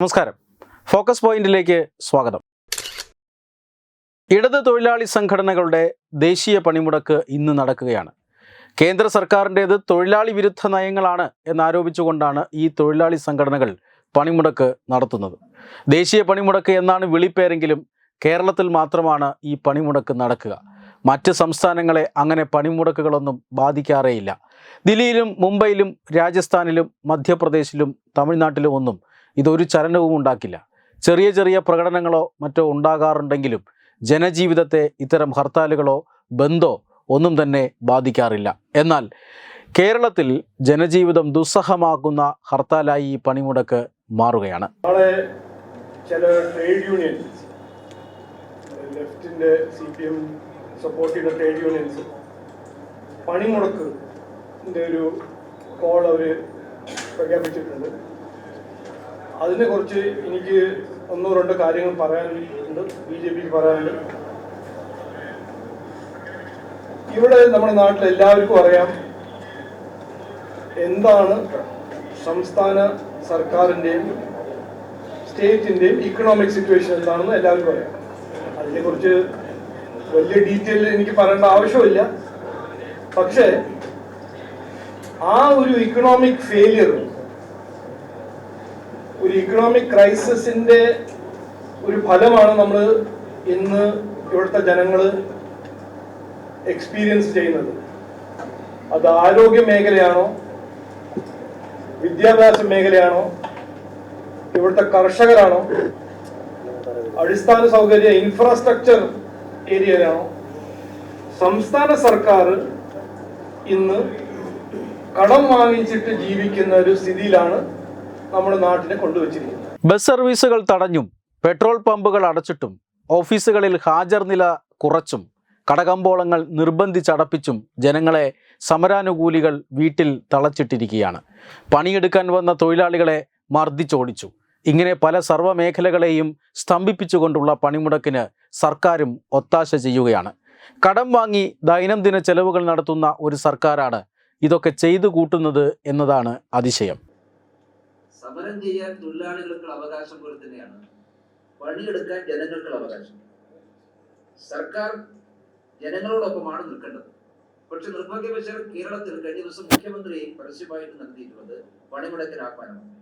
നമസ്കാരം. ഫോക്കസ് പോയിന്റിലേക്ക് സ്വാഗതം. ഇടത് തൊഴിലാളി സംഘടനകളുടെ ദേശീയ പണിമുടക്ക് ഇന്ന് നടക്കുകയാണ്. കേന്ദ്ര സർക്കാരിന്റേത് തൊഴിലാളി വിരുദ്ധ നയങ്ങളാണ് എന്നാരോപിച്ചുകൊണ്ടാണ് ഈ തൊഴിലാളി സംഘടനകൾ പണിമുടക്ക് നടത്തുന്നത്. ദേശീയ പണിമുടക്ക് എന്നാണ് വിളിപ്പേരെങ്കിലും കേരളത്തിൽ മാത്രമാണ് ഈ പണിമുടക്ക് നടക്കുക. മറ്റ് സംസ്ഥാനങ്ങളെ അങ്ങനെ പണിമുടക്കുകളൊന്നും ബാധിക്കാറേയില്ല. ദില്ലിയിലും മുംബൈയിലും രാജസ്ഥാനിലും മധ്യപ്രദേശിലും തമിഴ്നാട്ടിലും ഒന്നും ഇതൊരു ചലനവും ഉണ്ടാക്കില്ല. ചെറിയ ചെറിയ പ്രകടനങ്ങളോ മറ്റോ ഉണ്ടാകാറുണ്ടെങ്കിലും ജനജീവിതത്തെ ഇത്തരം ഹർത്താലുകളോ ബന്ധോ ഒന്നും തന്നെ ബാധിക്കാറില്ല. എന്നാൽ കേരളത്തിൽ ജനജീവിതം ദുസ്സഹമാക്കുന്ന ഹർത്താലായി ഈ പണിമുടക്ക് മാറുകയാണ്. ചില trade unions ലെഫ്റ്റിന്റെ C P M support trade unions പണിമുടക്ക് ഒരു കോൾ അവർ പ്രഖ്യാപിച്ചിട്ടുണ്ട്. അതിനെക്കുറിച്ച് എനിക്ക് ഒന്നോ രണ്ടോ കാര്യങ്ങൾ പറയാനുണ്ട് ബി ജെ പിക്ക് പറയാനുണ്ട്. ഇവിടെ നമ്മുടെ നാട്ടിൽ എല്ലാവർക്കും അറിയാം എന്താണ് സംസ്ഥാന സർക്കാരിന്റെയും സ്റ്റേറ്റിന്റെയും ഇക്കണോമിക് സിറ്റുവേഷൻ എന്താണെന്ന് എല്ലാവർക്കും അറിയാം. അതിനെക്കുറിച്ച് വലിയ ഡീറ്റെയിൽ എനിക്ക് പറയേണ്ട ആവശ്യമില്ല. പക്ഷേ ആ ഒരു ഇക്കണോമിക് ഫെയിലിയർ ഒരു ഇക്കണോമിക് ക്രൈസിസിന്റെ ഒരു ഫലമാണ് നമ്മൾ ഇന്ന് ഇവിടുത്തെ ജനങ്ങൾ എക്സ്പീരിയൻസ് ചെയ്യുന്നത്. അത് ആരോഗ്യ മേഖലയാണോ വിദ്യാഭ്യാസ മേഖലയാണോ ഇവിടുത്തെ കർഷകരാണോ അടിസ്ഥാന സൗകര്യ ഇൻഫ്രാസ്ട്രക്ചർ ഏരിയയിലാണോ സംസ്ഥാന സർക്കാർ ഇന്ന് കടം വാങ്ങിച്ചിട്ട് ജീവിക്കുന്ന ഒരു സ്ഥിതിയിലാണ് നമ്മുടെ നാട്ടിനെ കൊണ്ടുവച്ചിരിക്കുന്നത്. ബസ് സർവീസുകൾ തടഞ്ഞും പെട്രോൾ പമ്പുകൾ അടച്ചിട്ടും ഓഫീസുകളിൽ ഹാജർ നില കുറച്ചും കടകമ്പോളങ്ങൾ നിർബന്ധിച്ചടപ്പിച്ചും ജനങ്ങളെ സമരാനുകൂലികൾ വീട്ടിൽ തളച്ചിട്ടിരിക്കുകയാണ്. പണിയെടുക്കാൻ വന്ന തൊഴിലാളികളെ മർദ്ദിച്ചോടിച്ചു. ഇങ്ങനെ പല സർവമേഖലകളെയും സ്തംഭിപ്പിച്ചുകൊണ്ടുള്ള പണിമുടക്കിന് സർക്കാരും ഒത്താശ ചെയ്യുകയാണ്. കടം വാങ്ങി ദൈനംദിന ചെലവുകൾ നടത്തുന്ന ഒരു സർക്കാരാണ് ഇതൊക്കെ ചെയ്തു കൂട്ടുന്നത് എന്നതാണ് അതിശയം. സമരം ചെയ്യാൻ തൊഴിലാളികൾക്ക് അവകാശം പോലെ തന്നെയാണ്. പണിയെടുക്കാൻ ജനങ്ങൾക്ക് അവകാശം. സർക്കാർ ജനങ്ങളോടൊപ്പമാണ് നിൽക്കേണ്ടത്. പക്ഷെ നിർഭാഗ്യവശാൽ കേരളത്തിൽ കഴിഞ്ഞ ദിവസം മുഖ്യമന്ത്രി പരസ്യമായിട്ട് നടത്തിയിട്ടുള്ളത് പണിമുടക്കിന് ആഹ്വാനമാണ്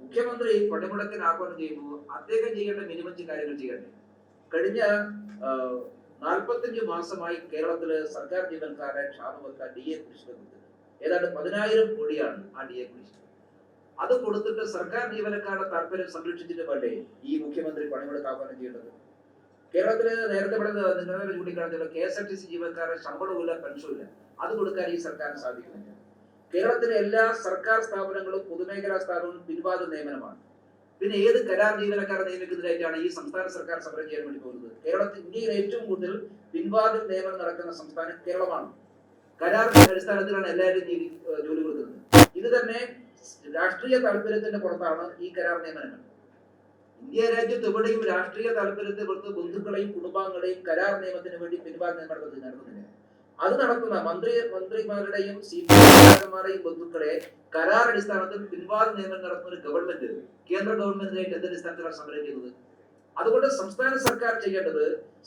മുഖ്യമന്ത്രി പണിമുടക്കിന് ആഹ്വാനം ചെയ്യുമ്പോൾ അദ്ദേഹം ചെയ്യേണ്ട മിനിമം കാര്യങ്ങൾ ചെയ്യട്ടെ കഴിഞ്ഞ നാൽപ്പത്തഞ്ച് മാസമായി കേരളത്തിൽ സർക്കാർ ജീവനക്കാരെ ക്ഷാമവെക്കാൻ ഡി എ കുടിശ്ശിക ഏതാണ്ട് പതിനായിരം കോടിയാണ് ആ ഡി എ കുറിച്ച് അത് കൊടുത്തിട്ട് സർക്കാർ ജീവനക്കാരുടെ താല്പര്യം സംരക്ഷിച്ചിട്ട് വേണ്ടേ ഈ മുഖ്യമന്ത്രി പണിമുടക്ക് ആഹ്വാനം ചെയ്യേണ്ടത്? കേരളത്തിൽ നേരത്തെ ഇവിടെ നിങ്ങളെ ചൂണ്ടിക്കാണിച്ചുള്ള K S R T C ജീവനക്കാരുടെ ശമ്പളമില്ല പെൻഷനില്ല അത് കൊടുക്കാൻ ഈ സർക്കാരിന് സാധിക്കുന്നില്ല. കേരളത്തിലെ എല്ലാ സർക്കാർ സ്ഥാപനങ്ങളും പൊതുമേഖലാ സ്ഥാപനങ്ങളും പിൻവാത നിയമനമാണ്. പിന്നെ ഏത് കരാർ ജീവനക്കാരെ നിയമിക്കുന്നതിനായിട്ടാണ് ഈ സംസ്ഥാന സർക്കാർ സമരം ചെയ്യാൻ വേണ്ടി പോകുന്നത്? കേരളത്തിൽ ഇന്ത്യയിൽ ഏറ്റവും കൂടുതൽ പിൻവാതിൽ നിയമനം നടക്കുന്ന സംസ്ഥാനം കേരളമാണ്. കരാറിന്റെ അടിസ്ഥാനത്തിലാണ് എല്ലാവരും ജോലി കൊടുക്കുന്നത്. ഇത് തന്നെ രാഷ്ട്രീയ താല്പര്യത്തിന്റെ പുറത്താണ് ഈ കരാർ നിയമനങ്ങൾ. ഇന്ത്യ രാജ്യത്ത് എവിടെയും രാഷ്ട്രീയ താല്പര്യത്തെ പുറത്ത് ബന്ധുക്കളെയും കുടുംബാംഗങ്ങളെയും കരാർ നിയമത്തിന് വേണ്ടി നിയമനം നടത്തുന്നത് നടത്തുന്നില്ല അത് നടത്തുന്ന മന്ത്രി മന്ത്രിമാരുടെയും സി പി നേതാക്കന്മാരെയും ബന്ധുക്കളെ കരാർ അടിസ്ഥാനത്തിൽ പിൻവാദ നിയമനം നടത്തുന്ന ഒരു ഗവൺമെന്റ് കേന്ദ്ര ഗവൺമെന്റിനായിട്ട് എന്ത് അടിസ്ഥാനത്തിലാണ് സമരം ചെയ്യുന്നത്? അതുകൊണ്ട് സംസ്ഥാന സർക്കാർ ചെയ്യേണ്ടത്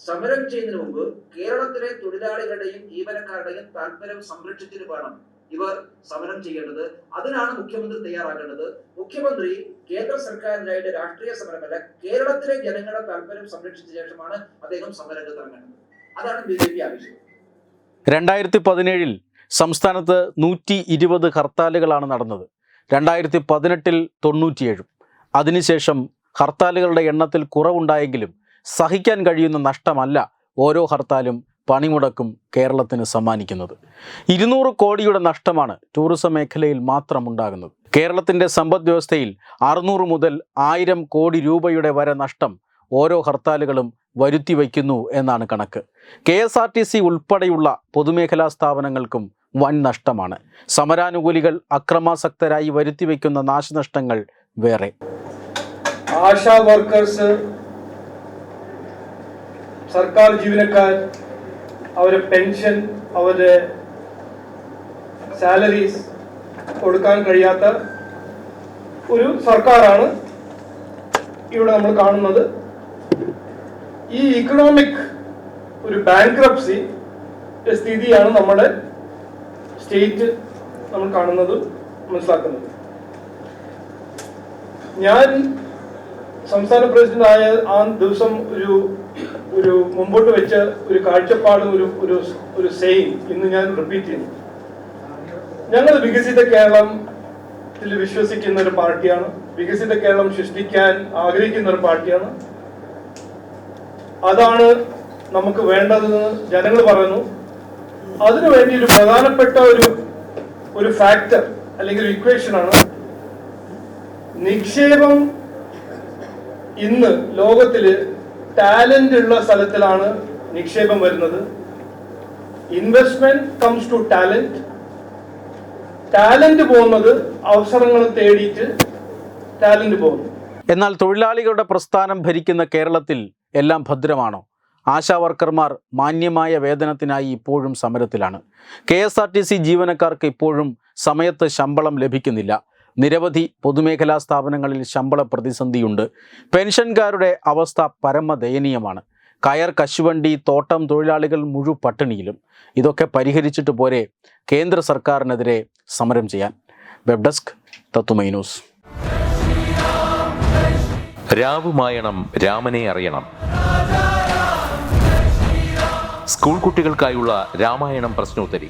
സമരം ചെയ്യുന്നതിന് മുമ്പ് കേരളത്തിലെ തൊഴിലാളികളുടെയും ജീവനക്കാരുടെയും താല്പര്യം സംരക്ഷിച്ചിട്ട് വേണം. ഇവർ സമരം ചെയ്യേണ്ടത്. അതിനാണ് മുഖ്യമന്ത്രി തയ്യാറാക്കേണ്ടത്. മുഖ്യമന്ത്രി കേന്ദ്ര സർക്കാരിനായിട്ട് രാഷ്ട്രീയ സമരമല്ല കേരളത്തിലെ ജനങ്ങളുടെ താല്പര്യം സംരക്ഷിച്ച ശേഷമാണ് അദ്ദേഹം സമരരംഗത്ത് ഇറങ്ങേണ്ടത്. അതാണ് ബി ജെ പി ആവശ്യം. രണ്ടായിരത്തി പതിനേഴിൽ സംസ്ഥാനത്ത് നൂറ്റി ഇരുപത് ഹർത്താലുകളാണ് നടന്നത്. രണ്ടായിരത്തി പതിനെട്ടിൽ തൊണ്ണൂറ്റിയേഴും. അതിനുശേഷം ഹർത്താലുകളുടെ എണ്ണത്തിൽ കുറവുണ്ടായെങ്കിലും സഹിക്കാൻ കഴിയുന്ന നഷ്ടമല്ല ഓരോ ഹർത്താലും പണിമുടക്കും കേരളത്തിന് സമ്മാനിക്കുന്നത്. ഇരുന്നൂറ് കോടിയുടെ നഷ്ടമാണ് ടൂറിസം മേഖലയിൽ മാത്രം ഉണ്ടാകുന്നത്. കേരളത്തിന്റെ സമ്പദ് വ്യവസ്ഥയിൽ അറുന്നൂറ് മുതൽ ആയിരം കോടി രൂപയുടെ വരെ നഷ്ടം ഓരോ ഹർത്താലുകളും വരുത്തി വയ്ക്കുന്നു എന്നാണ് കണക്ക്. K S R T C ഉൾപ്പെടെയുള്ള പൊതുമേഖലാ സ്ഥാപനങ്ങൾക്കും വൻ നഷ്ടമാണ്. സമരാനുകൂലികൾ അക്രമാസക്തരായി വരുത്തി വയ്ക്കുന്ന നാശനഷ്ടങ്ങൾ വേറെ. ആശാ വർക്കേഴ്സ് സർക്കാർ ജീവനക്കാർ അവരെ പെൻഷൻ അവരുടെ സാലറീസ് കൊടുക്കാൻ കഴിയാത്ത ഒരു സർക്കാരാണ് ഇവിടെ നമ്മൾ കാണുന്നത്. ഈ ഇക്കണോമിക് ഒരു ബാങ്ക്രപ്സി സ്ഥിതിയാണ് നമ്മുടെ സ്റ്റേറ്റ് നമ്മൾ കാണുന്നത് മനസ്സിലാക്കുന്നത്. ഞാൻ സംസ്ഥാന പ്രസിഡന്റ് ആയ ആ ദിവസം ഒരു ഒരു മുമ്പോട്ട് വെച്ച ഒരു കാഴ്ചപ്പാടും ഒരു ഒരു ഒരു സെയിം ഇന്ന് ഞാൻ റിപ്പീറ്റ് ചെയ്യുന്നു. ഞങ്ങൾ വികസിത കേരളത്തിൽ വിശ്വസിക്കുന്ന ഒരു പാർട്ടിയാണ്. വികസിത കേരളം സൃഷ്ടിക്കാൻ ആഗ്രഹിക്കുന്ന ഒരു പാർട്ടിയാണ്. അതാണ് നമുക്ക് വേണ്ടതെന്ന് ജനങ്ങൾ പറയുന്നു. അതിനുവേണ്ടി ഒരു പ്രധാനപ്പെട്ട ഒരു ഒരു ഫാക്ടർ അല്ലെങ്കിൽ ഒരു ഇക്വേഷൻ ആണ് നിക്ഷേപം ഇന്ന് ലോകത്തിൽ ടാലന്റ് ഉള്ള സ്ഥലത്തിലാണ് നിക്ഷേപം വരുന്നത്. Investment comes to talent talent പോകുന്നത് അവസരങ്ങൾ തേടിയിട്ട് ടാലന്റ് പോകുന്നു. എന്നാൽ തൊഴിലാളികളുടെ പ്രസ്ഥാനം ഭരിക്കുന്ന കേരളത്തിൽ എല്ലാം ഭദ്രമാണോ? ആശാ വർക്കർമാർ മാന്യമായ വേതനത്തിനായി ഇപ്പോഴും സമരത്തിലാണ്. K S R T C ജീവനക്കാർക്ക് ഇപ്പോഴും സമയത്ത് ശമ്പളം ലഭിക്കുന്നില്ല. നിരവധി പൊതുമേഖലാ സ്ഥാപനങ്ങളിൽ ശമ്പള പ്രതിസന്ധിയുണ്ട്. പെൻഷൻകാരുടെ അവസ്ഥ പരമദയനീയമാണ്. കയർ കശുവണ്ടി തോട്ടം തൊഴിലാളികൾ മുഴു പട്ടിണിയിലും. ഇതൊക്കെ പരിഹരിച്ചിട്ട് പോരെ കേന്ദ്ര സർക്കാരിനെതിരെ സമരം ചെയ്യാൻ. Web desk Tatwamayi news. രാവുമായണം രാമനെ അറിയണം. സ്കൂൾ കുട്ടികൾക്കായുള്ള രാമായണം പ്രശ്നോത്തരി.